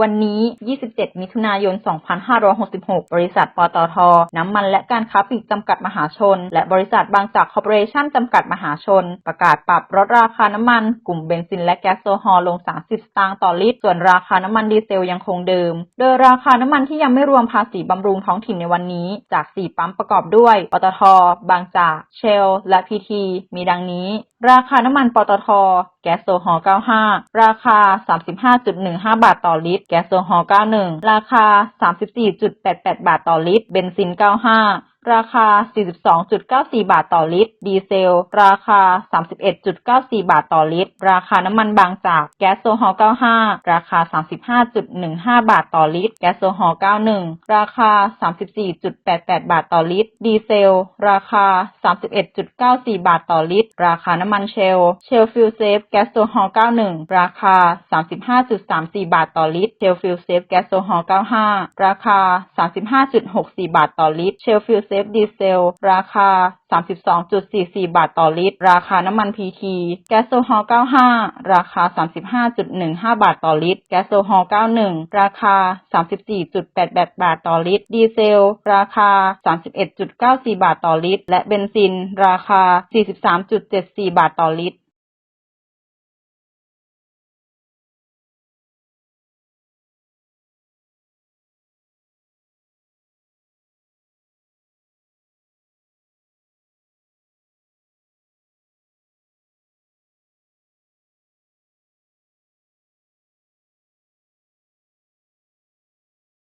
วันนี้ 27 มิถุนายน 2566 บริษัท ปตท น้ำมันและการค้าปลีกจำกัดมหาชน และบริษัทบางจากคอร์ปอเรชั่นจำกัดมหาชน ประกาศปรับลดราคาน้ำมัน กลุ่มเบนซินและแก๊สโซฮอลลง 30 สตางค์ต่อลิตร ส่วนราคาน้ำมันดีเซลยังคงเดิม โดยราคาน้ำมันที่ยังไม่รวมภาษีบำรุงท้องถิ่นในวันนี้ จาก 4 ปั๊มประกอบด้วย ปตท บางจาก เชล และพีที มีดังนี้ ราคาน้ำมันปตท แก๊สโซฮอล์95 ราคา 35.15 บาทต่อลิตรแก๊สโซฮอล์91 ราคา 34.88 บาทต่อลิตร เบนซิน 95 ราคา 42.94 บาทต่อลิตร ดีเซล ราคา 31.94 บาทต่อลิตร ราคาน้ำมันบางจากแก๊สโซฮอล์95 ราคา 35.15 บาทต่อลิตร แก๊สโซฮอล์91 ราคา 34.88 บาทต่อลิตร ดีเซล ราคา 31.94 บาทต่อลิตร ราคาน้ำมันเชล เชลฟิลเซฟแก๊สโซฮอล์91 ราคา 35.34 บาทต่อลิตร เชลฟิลเซฟแก๊สโซฮอล์95 ราคา 35.64 บาทต่อลิตร เชลฟิลเซฟดีเซล ราคา 32.44 บาทต่อลิตร ราคาน้ำมันพีทีแก๊สโซฮอล์95 ราคา 35.15 บาทต่อลิตร แก๊สโซฮอล์91 ราคา 34.88 บาทต่อลิตร ดีเซล ราคา 31.94 บาทต่อลิตร และเบนซิน ราคา 43.74 บาทต่อลิตร